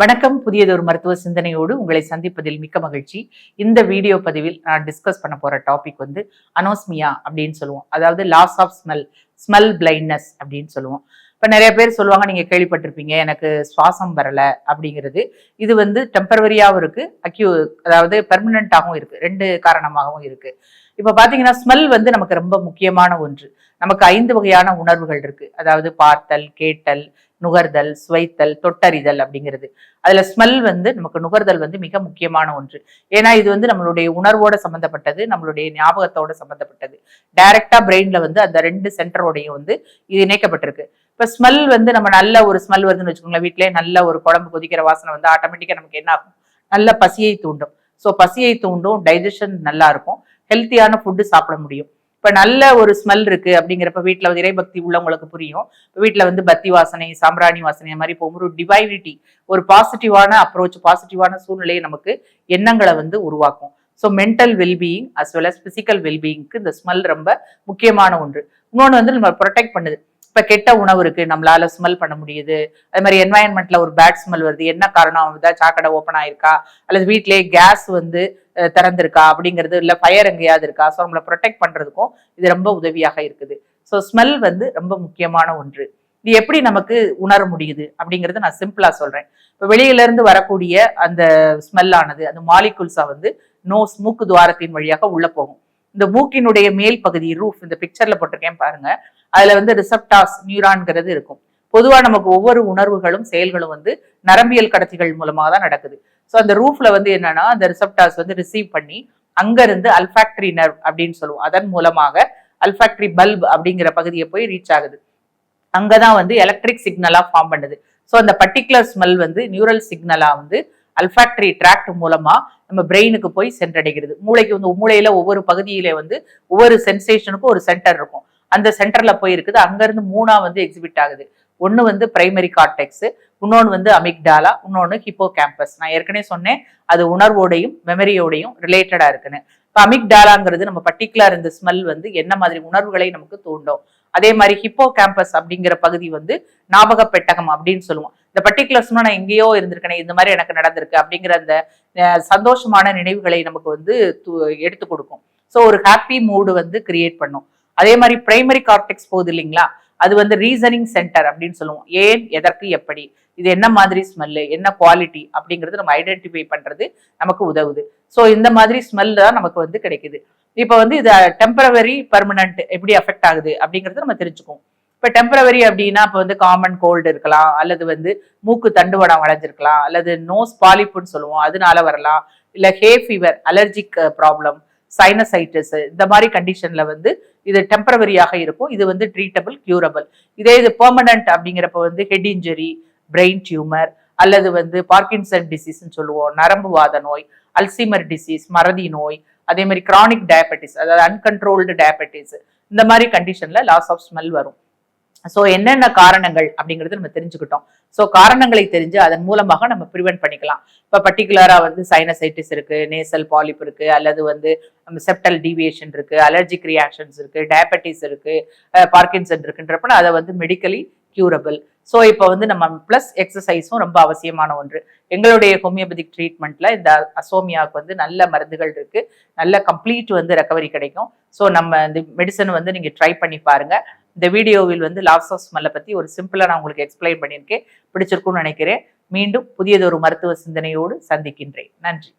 வணக்கம். புதியதொரு மருத்துவ சிந்தனையோடு உங்களை சந்திப்பதில் மிக்க மகிழ்ச்சி. இந்த வீடியோ பதிவில் நான் டிஸ்கஸ் பண்ண போற டாபிக் வந்து அனோஸ்மியா அப்படின்னு சொல்லுவோம். அதாவது loss of smell smell blindness அப்படின்னு சொல்லுவோம். இப்போ நிறைய பேர் சொல்லுவாங்க நீங்கள் கேள்விப்பட்டிருப்பீங்க எனக்கு சுவாசம் வரலை அப்படிங்கிறது. இது வந்து டெம்பரவரியாகவும் இருக்குது அக்யூ அதாவது பெர்மனண்ட்டாகவும் இருக்குது ரெண்டு காரணமாகவும் இருக்குது இப்போ பார்த்தீங்கன்னா ஸ்மெல் வந்து நமக்கு ரொம்ப முக்கியமான ஒன்று. நமக்கு ஐந்து வகையான உணர்வுகள் இருக்குது அதாவது பார்த்தல் கேட்டல் நுகர்தல் சுவைத்தல் தொட்டறிதல் அப்படிங்கிறது. அதுல ஸ்மெல் வந்து நமக்கு நுகர்தல் வந்து மிக முக்கியமான ஒன்று. ஏன்னா இது வந்து நம்மளுடைய உணர்வோட சம்பந்தப்பட்டது நம்மளுடைய ஞாபகத்தோட சம்பந்தப்பட்டது. டைரக்டா பிரெயின்ல வந்து அந்த ரெண்டு சென்டரோடையும் வந்து இது இணைக்கப்பட்டிருக்கு. இப்ப ஸ்மெல் வந்து நம்ம நல்ல ஒரு ஸ்மெல் வருதுன்னு வச்சுக்கோங்களேன் வீட்டிலே நல்ல ஒரு குழம்பு கொதிக்கிற வாசனை வந்து ஆட்டோமேட்டிக்கா நமக்கு என்ன ஆகும்? நல்ல பசியை தூண்டும். ஸோ பசியை தூண்டும் டைஜஷன் நல்லா இருக்கும். ஹெல்த்தியான ஃபுட்டு சாப்பிட முடியும். இப்போ நல்ல ஒரு ஸ்மெல் இருக்கு அப்படிங்கிறப்ப வீட்டில் வந்து இறைபக்தி உள்ளவங்களுக்கு புரியும். வீட்டில் வந்து பத்தி வாசனை சாம்பிராணி வாசனை இந்த மாதிரி போகும் ஒரு டிவைனிட்டி ஒரு பாசிட்டிவான அப்ரோச் பாசிட்டிவான சூழ்நிலையை நமக்கு எண்ணங்களை வந்து உருவாக்கும். So mental wellbeing as well as physical வெல்பீயிங்க்கு இந்த ஸ்மெல் ரொம்ப முக்கியமான ஒன்று. இன்னொன்று வந்து நம்ம ப்ரொடெக்ட் பண்ணுது. இப்போ கெட்ட உணவு இருக்கு நம்மளால ஸ்மெல் பண்ண முடியுது. அது மாதிரி என்வாயன்மெண்ட்ல ஒரு பேட் ஸ்மெல் வருது. என்ன காரணம்? ஏதாவது சாக்கடை ஓப்பன் ஆயிருக்கா? அல்லது வீட்டிலேயே கேஸ் வந்து திறந்திருக்கா அப்படிங்கிறது இல்லை ஃபயர் எங்கேயாவது இருக்கா? ஸோ நம்மளை ப்ரொடெக்ட் பண்ணுறதுக்கும் இது ரொம்ப உதவியாக இருக்குது. ஸோ ஸ்மெல் வந்து ரொம்ப முக்கியமான ஒன்று. இது எப்படி நமக்கு உணர முடியுது அப்படிங்கறத நான் சிம்பிளாக சொல்கிறேன் இப்போ வெளியில இருந்து வரக்கூடிய அந்த ஸ்மெல்லானது அந்த மாலிகுல்ஸா வந்து நோஸ் மூக்கு துவாரத்தின் வழியாக உள்ளே போகும். இந்த மூக்கினுடைய மேல் பகுதி ரூஃப் இந்த பிக்சரில் போட்டிருக்கேன் பாருங்க. அதில் வந்து ரிசப்டாஸ் நியூரான்கிறது இருக்கும். பொதுவாக நமக்கு ஒவ்வொரு உணர்வுகளும் செயல்களும் வந்து நரம்பியல் கடத்திகள் மூலமாக தான் நடக்குது. ஸோ அந்த ரூஃப்ல வந்து என்னன்னா அந்த ரிசப்டாஸ் வந்து ரிசீவ் பண்ணி அங்கிருந்து அல்ஃபாக்டரி நர்வ் அப்படின்னு சொல்லுவோம். அதன் மூலமாக அல்ஃபாக்டரி பல்ப் அப்படிங்கிற பகுதியை போய் ரீச் ஆகுது. அங்கதான் வந்து எலக்ட்ரிக் சிக்னலா ஃபார்ம் பண்ணுது. ஸோ அந்த பர்டிகுலர் ஸ்மெல் வந்து நியூரல் சிக்னலா வந்து அல்ஃபாக்டரி டிராக்ட் மூலமா நம்ம பிரெயினுக்கு போய் சென்றடைகிறது. மூளைக்கு வந்து மூளையில ஒவ்வொரு பகுதியிலே வந்து ஒவ்வொரு சென்சேஷனுக்கும் ஒரு சென்டர் இருக்கும். அந்த சென்டர்ல போய் இருக்குது. அங்கிருந்து மூணா வந்து எக்ஸிபிட் ஆகுது. ஒன்று வந்து பிரைமரி கார்டெக்ஸு இன்னொன்று வந்து அமிக்டாலா இன்னொன்று ஹிப்போ கேம்பஸ் நான் ஏற்கனவே சொன்னேன் அது உணர்வோடையும் மெமரியோடையும் ரிலேட்டடாக இருக்குன்னு. இப்போ அமிக்டாலாங்கிறது நம்ம பர்டிகுலர் இந்த ஸ்மெல் வந்து என்ன மாதிரி உணர்வுகளை நமக்கு தூண்டும். அதே மாதிரி ஹிப்போ கேம்பஸ் அப்படிங்கிற பகுதி வந்து ஞாபக பெட்டகம் அப்படின்னு சொல்லுவோம். இந்த பர்டிகுலர் ஸ்மெல் நான் எங்கேயோ இருந்திருக்கேன் இந்த மாதிரி எனக்கு நடந்திருக்கு அப்படிங்கிற அந்த சந்தோஷமான நினைவுகளை நமக்கு வந்து எடுத்து கொடுக்கும். ஸோ ஒரு ஹாப்பி மூடு வந்து கிரியேட் பண்ணும். அதே மாதிரி பிரைமரி கார்டெக்ஸ் போகுது இல்லைங்களா? அது வந்து ரீசனிங் சென்டர் அப்படின்னு சொல்லுவோம். ஏன் எதற்கு எப்படி? இது என்ன மாதிரி ஸ்மெல்லு என்ன குவாலிட்டி அப்படிங்கிறது நம்ம ஐடென்டிஃபை பண்றது நமக்கு உதவுது. ஸோ இந்த மாதிரி ஸ்மெல் தான் நமக்கு வந்து கிடைக்குது. இப்போ வந்து இது டெம்பரவரி பர்மனன்ட் எப்படி அஃபெக்ட் ஆகுது அப்படிங்கிறது நம்ம தெரிஞ்சுக்குவோம். இப்போ டெம்பரவரி அப்படின்னா இப்போ வந்து காமன் கோல்டு இருக்கலாம் அல்லது வந்து மூக்கு தண்டுவடம் வளைஞ்சிருக்கலாம் அல்லது நோஸ் பாலிப்புன்னு சொல்லுவோம் அதனால வரலாம். இல்லை hay fever allergic problem sinusitis இந்த மாதிரி கண்டிஷனில் வந்து இது டெம்பரவரியாக இருக்கும். இது வந்து ட்ரீட்டபிள் கியூரபிள் இதே இது பெர்மனன்ட் அப்படிங்கிறப்ப வந்து ஹெட் இன்ஜுரி பிரெயின் டியூமர் அல்லது வந்து பார்க்கின்சன் டிசீஸ்ன்னு சொல்லுவோம். நரம்பு வாத நோய் அல்சிமர் டிசீஸ் மறதி நோய் அதே மாதிரி கிரானிக் டயபெட்டிஸ் அதாவது அன்கன்ட்ரோல்டு டயபெட்டிஸ் இந்த மாதிரி கண்டிஷன்ல லாஸ் ஆஃப் ஸ்மெல் வரும். ஸோ என்னென்ன காரணங்கள் அப்படிங்கிறது நம்ம தெரிஞ்சுக்கிட்டோம். ஸோ காரணங்களை தெரிஞ்சு அதன் மூலமாக நம்ம ப்ரிவென்ட் பண்ணிக்கலாம். இப்போ பர்டிகுலராக வந்து சைனசைட்டிஸ் இருக்கு நேசல் பாலிப் இருக்கு அல்லது வந்து நம்ம செப்டல் டீவியேஷன் இருக்கு அலர்ஜிக் ரியாக்ஷன்ஸ் இருக்கு டயபெட்டிஸ் இருக்கு பார்க்கின்சன் இருக்குன்றப்ப அதை வந்து மெடிக்கலி கியூரபிள் ஸோ இப்போ வந்து நம்ம ப்ளஸ் எக்ஸசைஸும் ரொம்ப அவசியமான ஒன்று. எங்களுடைய ஹோமியோபதிக் ட்ரீட்மெண்ட்ல இந்த அசோமியாவுக்கு வந்து நல்ல மருந்துகள் இருக்கு. நல்ல கம்ப்ளீட் வந்து ரெக்கவரி கிடைக்கும். ஸோ நம்ம இந்த மெடிசன் வந்து நீங்கள் ட்ரை பண்ணி பாருங்கள் இந்த வீடியோவில் வந்து லாஸ் ஆஃப் ஸ்மெல்லை பற்றி ஒரு சிம்பிளாக நான் உங்களுக்கு எக்ஸ்பிளைன் பண்ணியிருக்கேன். பிடிச்சிருக்கும்னு நினைக்கிறேன். மீண்டும் புதியதொரு மருத்துவ சிந்தனையோடு சந்திக்கின்றேன். நன்றி.